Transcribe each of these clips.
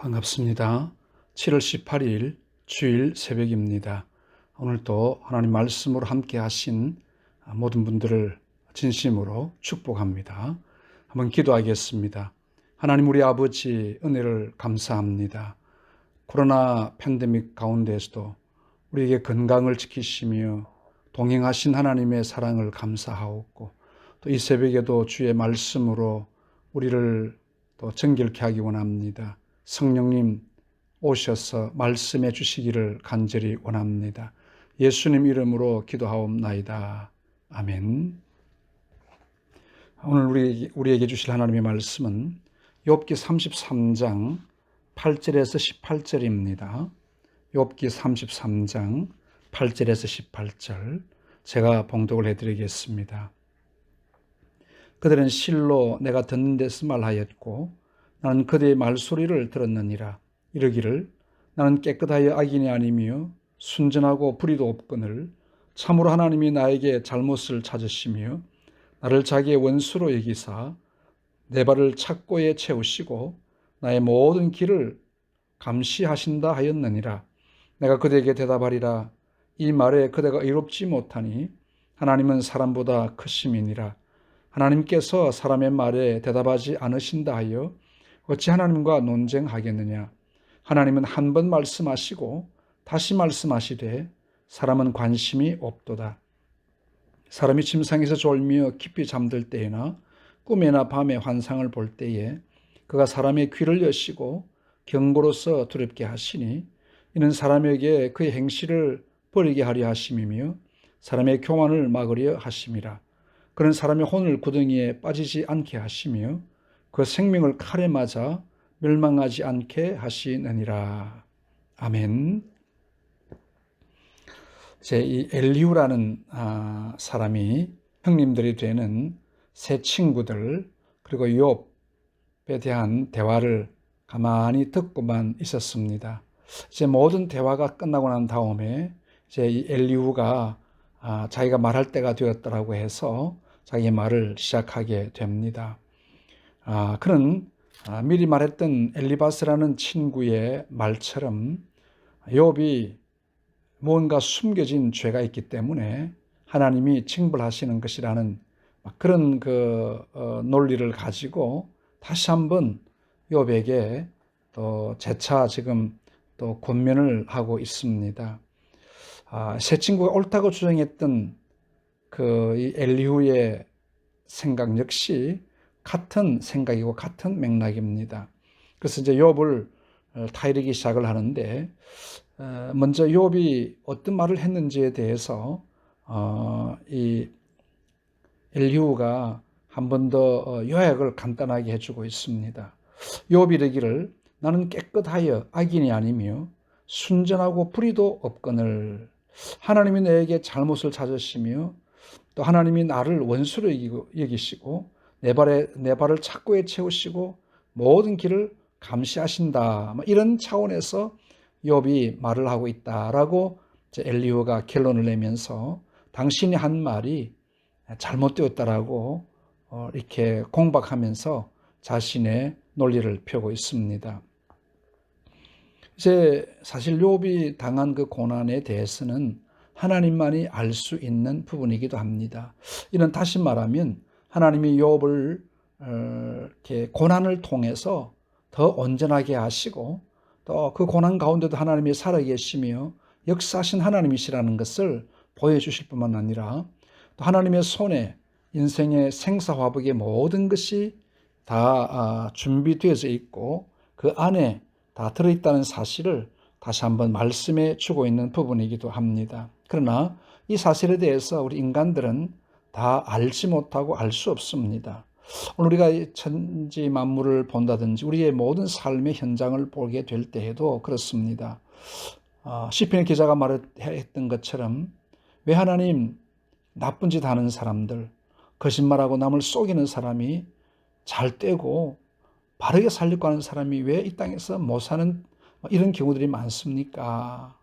반갑습니다. 7월 18일 주일 새벽입니다. 오늘도 하나님 말씀으로 함께 하신 모든 분들을 진심으로 축복합니다. 한번 기도하겠습니다. 하나님 우리 아버지 은혜를 감사합니다. 코로나 팬데믹 가운데에서도 우리에게 건강을 지키시며 동행하신 하나님의 사랑을 감사하옵고 또 이 새벽에도 주의 말씀으로 우리를 또 정결케 하기 원합니다. 성령님 오셔서 말씀해 주시기를 간절히 원합니다. 예수님 이름으로 기도하옵나이다. 아멘. 오늘 우리, 우리에게 주실 하나님의 말씀은 욥기 33장 8절에서 18절입니다. 욥기 33장 8절에서 18절 제가 봉독을 해드리겠습니다. 그들은 실로 내가 듣는 데서 말하였고 나는 그대의 말소리를 들었느니라. 이르기를 나는 깨끗하여 악인이 아니며 순전하고 불의도 없거늘 참으로 하나님이 나에게 잘못을 찾으시며 나를 자기의 원수로 여기사 내 발을 착고에 채우시고 나의 모든 길을 감시하신다 하였느니라. 내가 그대에게 대답하리라. 이 말에 그대가 의롭지 못하니 하나님은 사람보다 크심이니라. 하나님께서 사람의 말에 대답하지 않으신다 하여 어찌 하나님과 논쟁하겠느냐? 하나님은 한 번 말씀하시고 다시 말씀하시되 사람은 관심이 없도다. 사람이 침상에서 졸며 깊이 잠들 때에나 꿈에나 밤에 환상을 볼 때에 그가 사람의 귀를 여시고 경고로서 두렵게 하시니 이는 사람에게 그의 행실을 버리게 하려 하심이며 사람의 교만을 막으려 하심이라. 그런 사람의 혼을 구덩이에 빠지지 않게 하시며 그 생명을 칼에 맞아 멸망하지 않게 하시느니라. 아멘. 제이 엘리우라는 아, 사람이 형님들이 되는 세 친구들 그리고 욥에 대한 대화를 가만히 듣고만 있었습니다. 이제 모든 대화가 끝나고 난 다음에 이제 이 엘리우가 아, 자기가 말할 때가 되었더라고 해서 자기 말을 시작하게 됩니다. 아, 그는 아, 미리 말했던 엘리바스라는 친구의 말처럼 욥이 뭔가 숨겨진 죄가 있기 때문에 하나님이 징벌하시는 것이라는 그런 그 어, 논리를 가지고 다시 한번 욥에게 또 재차 지금 또 권면을 하고 있습니다. 아, 새 친구가 옳다고 주장했던 그 엘리후의 생각 역시 같은 생각이고 같은 맥락입니다. 그래서 이제 욥을 어, 타이르기 시작을 하는데 어, 먼저 욥이 어떤 말을 했는지에 대해서 어, 이 엘리후가 한 번 더 요약을 간단하게 해주고 있습니다. 욥이 이르기를 나는 깨끗하여 악인이 아니며 순전하고 불의도 없거늘 하나님이 내게 잘못을 찾으시며 또 하나님이 나를 원수로 여기시고 내 발에 내 발을 착고에 채우시고 모든 길을 감시하신다. 뭐 이런 차원에서 욥이 말을 하고 있다라고 엘리오가 결론을 내면서 당신이 한 말이 잘못되었다라고 어, 이렇게 공박하면서 자신의 논리를 펴고 있습니다. 이제 사실 욥이 당한 그 고난에 대해서는 하나님만이 알 수 있는 부분이기도 합니다. 이는 다시 말하면 하나님이 욥을 어, 이렇게 고난을 통해서 더 온전하게 하시고 또 그 고난 가운데도 하나님이 살아계시며 역사하신 하나님이시라는 것을 보여주실 뿐만 아니라 또 하나님의 손에 인생의 생사화복의 모든 것이 다 아, 준비되어져 있고 그 안에 다 들어있다는 사실을 다시 한번 말씀해 주고 있는 부분이기도 합니다. 그러나 이 사실에 대해서 우리 인간들은 다 알지 못하고 알 수 없습니다. 오늘 우리가 천지 만물을 본다든지 우리의 모든 삶의 현장을 보게 될 때에도 그렇습니다. 어, 시편 기자가 말했던 것처럼 왜 하나님 나쁜 짓 하는 사람들, 거짓말하고 남을 속이는 사람이 잘 떼고 바르게 살려고 하는 사람이 왜 이 땅에서 못 사는 이런 경우들이 많습니까?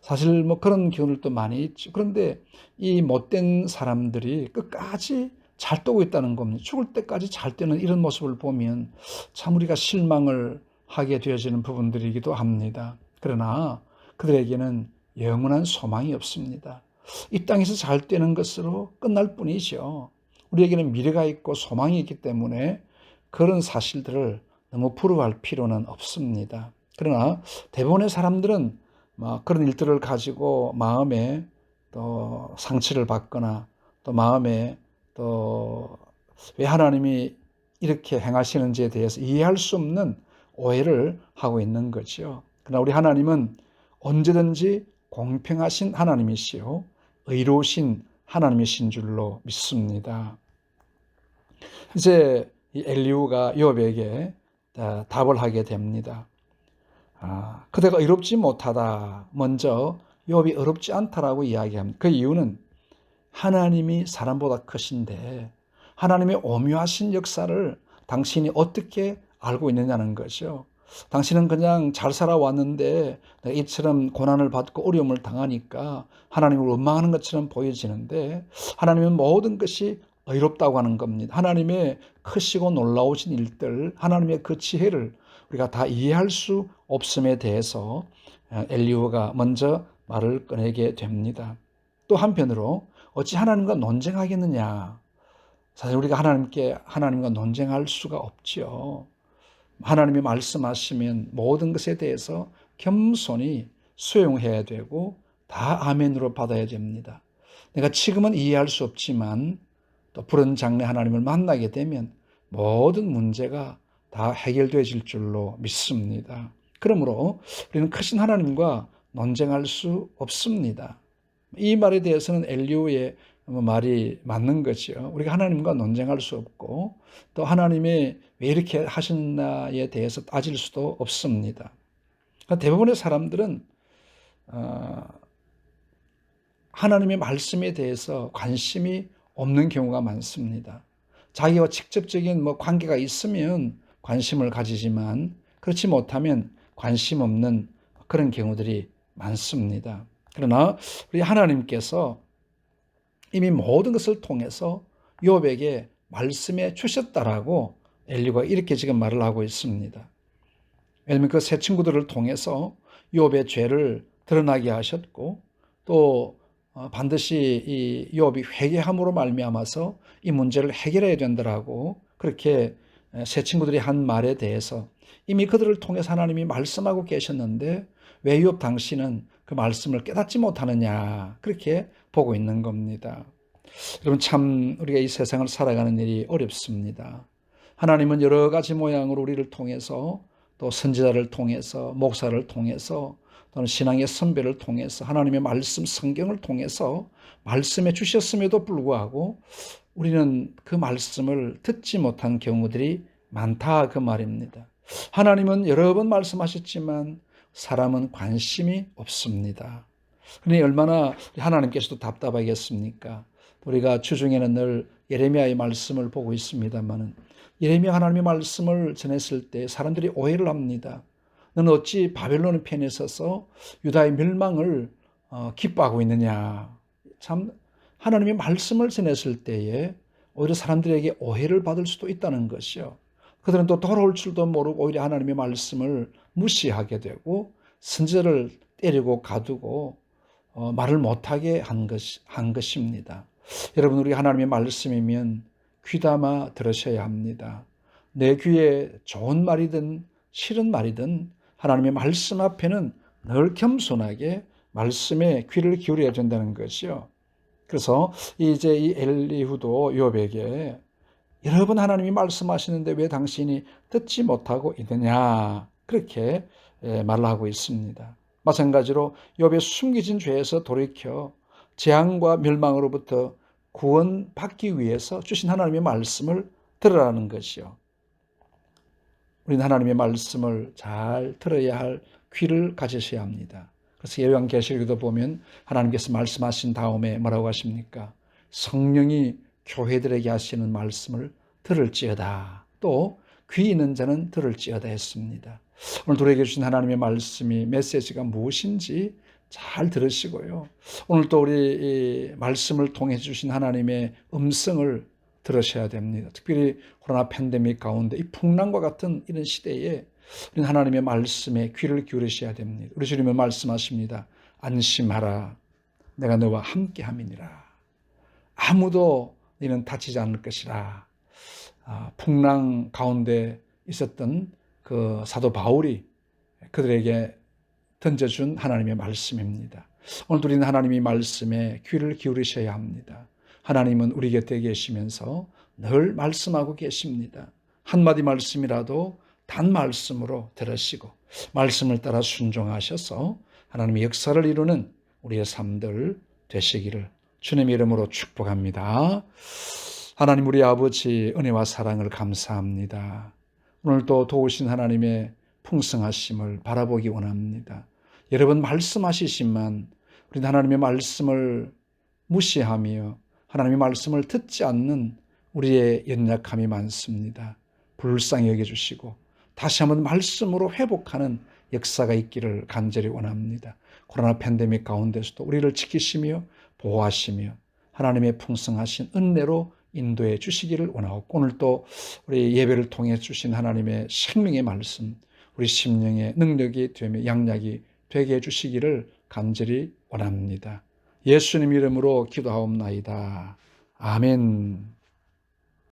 사실 뭐 그런 경우들도 많이 있죠. 그런데 이 못된 사람들이 끝까지 잘 떠고 있다는 겁니다. 죽을 때까지 잘 뜨는 이런 모습을 보면 참 우리가 실망을 하게 되어지는 부분들이기도 합니다. 그러나 그들에게는 영원한 소망이 없습니다. 이 땅에서 잘 되는 것으로 끝날 뿐이죠. 우리에게는 미래가 있고 소망이 있기 때문에 그런 사실들을 너무 부러워할 필요는 없습니다. 그러나 대부분의 사람들은 막 그런 일들을 가지고 마음에 또 상처를 받거나 또 마음에 또 왜 하나님이 이렇게 행하시는지에 대해서 이해할 수 없는 오해를 하고 있는 거죠. 그러나 우리 하나님은 언제든지 공평하신 하나님이시요 의로우신 하나님이신 줄로 믿습니다. 이제 이 엘리우가 욥에게 답을 하게 됩니다. 아, 그대가 의롭지 못하다. 먼저 욥이 어렵지 않다라고 이야기합니다. 그 이유는 하나님이 사람보다 크신데 하나님의 오묘하신 역사를 당신이 어떻게 알고 있느냐는 거죠. 당신은 그냥 잘 살아왔는데 이처럼 고난을 받고 어려움을 당하니까 하나님을 원망하는 것처럼 보여지는데 하나님은 모든 것이 의롭다고 하는 겁니다. 하나님의 크시고 놀라우신 일들, 하나님의 그 지혜를 우리가 다 이해할 수 없음에 대해서 엘리오가 먼저 말을 꺼내게 됩니다. 또 한편으로 어찌 하나님과 논쟁하겠느냐? 사실 우리가 하나님께 하나님과 논쟁할 수가 없지요. 하나님이 말씀하시면 모든 것에 대해서 겸손히 수용해야 되고 다 아멘으로 받아야 됩니다. 내가 지금은 이해할 수 없지만 또 푸른 장래 하나님을 만나게 되면 모든 문제가 다 해결되어질 줄로 믿습니다. 그러므로 우리는 크신 하나님과 논쟁할 수 없습니다. 이 말에 대해서는 엘리오의 말이 맞는 거죠. 우리가 하나님과 논쟁할 수 없고 또 하나님의 왜 이렇게 하셨나에 대해서 따질 수도 없습니다. 그러니까 대부분의 사람들은 어, 하나님의 말씀에 대해서 관심이 없는 경우가 많습니다. 자기와 직접적인 뭐 관계가 있으면 관심을 가지지만 그렇지 못하면 관심 없는 그런 경우들이 많습니다. 그러나 우리 하나님께서 이미 모든 것을 통해서 욥에게 말씀해 주셨다라고 엘리가 이렇게 지금 말을 하고 있습니다. 왜냐하면 그 세 친구들을 통해서 욥의 죄를 드러나게 하셨고 또 어, 반드시 이 욥이 회개함으로 말미암아서 이 문제를 해결해야 된다라고 그렇게 세 친구들이 한 말에 대해서 이미 그들을 통해서 하나님이 말씀하고 계셨는데 왜욥 당신은 그 말씀을 깨닫지 못하느냐 그렇게 보고 있는 겁니다. 여러분 참 우리가 이 세상을 살아가는 일이 어렵습니다. 하나님은 여러 가지 모양으로 우리를 통해서 또 선지자를 통해서 목사를 통해서 또는 신앙의 선배를 통해서 하나님의 말씀 성경을 통해서 말씀해 주셨음에도 불구하고 우리는 그 말씀을 듣지 못한 경우들이 많다 그 말입니다. 하나님은 여러 번 말씀하셨지만 사람은 관심이 없습니다. 그러니 얼마나 하나님께서도 답답하겠습니까? 우리가 주중에는 늘 예레미야의 말씀을 보고 있습니다만은 예레미야 하나님의 말씀을 전했을 때 사람들이 오해를 합니다. 너는 어찌 바벨론 편에 서서 유다의 멸망을 어, 기뻐하고 있느냐? 참 하나님의 말씀을 전했을 때에 오히려 사람들에게 오해를 받을 수도 있다는 것이요. 그들은 또 돌아올 줄도 모르고 오히려 하나님의 말씀을 무시하게 되고 선지자를 때리고 가두고 어, 말을 못하게 한, 것, 한 것입니다. 여러분 우리 하나님의 말씀이면 귀담아 들으셔야 합니다. 내 귀에 좋은 말이든 싫은 말이든 하나님의 말씀 앞에는 늘 겸손하게 말씀에 귀를 기울여야 된다는 것이요. 그래서 이제 이 엘리후도 욥에게 여러 번 하나님이 말씀하시는데 왜 당신이 듣지 못하고 있느냐 그렇게 예, 말을 하고 있습니다. 마찬가지로 욥의 숨겨진 죄에서 돌이켜 재앙과 멸망으로부터 구원받기 위해서 주신 하나님의 말씀을 들으라는 것이요. 우리는 하나님의 말씀을 잘 들어야 할 귀를 가지셔야 합니다. 그래서 예언계시록에도 보면 하나님께서 말씀하신 다음에 뭐라고 하십니까? 성령이 교회들에게 하시는 말씀을 들을지어다. 또 귀 있는 자는 들을지어다 했습니다. 오늘 우리에게 주신 하나님의 말씀이 메시지가 무엇인지 잘 들으시고요. 오늘 또 우리 말씀을 통해 주신 하나님의 음성을 들으셔야 됩니다. 특별히 코로나 팬데믹 가운데 이 풍랑과 같은 이런 시대에 우리는 하나님의 말씀에 귀를 기울이셔야 됩니다. 우리 주님은 말씀하십니다. 안심하라. 내가 너와 함께 함이니라. 아무도 너는 다치지 않을 것이라. 아, 풍랑 가운데 있었던 그 사도 바울이 그들에게 던져준 하나님의 말씀입니다. 오늘 우리는 하나님의 말씀에 귀를 기울이셔야 합니다. 하나님은 우리 곁에 계시면서 늘 말씀하고 계십니다. 한마디 말씀이라도 단 말씀으로 들으시고 말씀을 따라 순종하셔서 하나님의 역사를 이루는 우리의 삶들 되시기를 주님의 이름으로 축복합니다. 하나님 우리 아버지 은혜와 사랑을 감사합니다. 오늘도 도우신 하나님의 풍성하심을 바라보기 원합니다. 여러분 말씀하시지만 우리 하나님의 말씀을 무시하며 하나님의 말씀을 듣지 않는 우리의 연약함이 많습니다. 불쌍히 여겨주시고 다시 한번 말씀으로 회복하는 역사가 있기를 간절히 원합니다. 코로나 팬데믹 가운데서도 우리를 지키시며 보호하시며 하나님의 풍성하신 은혜로 인도해 주시기를 원하고 오늘 또 우리 예배를 통해 주신 하나님의 생명의 말씀 우리 심령의 능력이 되며 양약이 되게 해 주시기를 간절히 원합니다. 예수님 이름으로 기도하옵나이다. 아멘.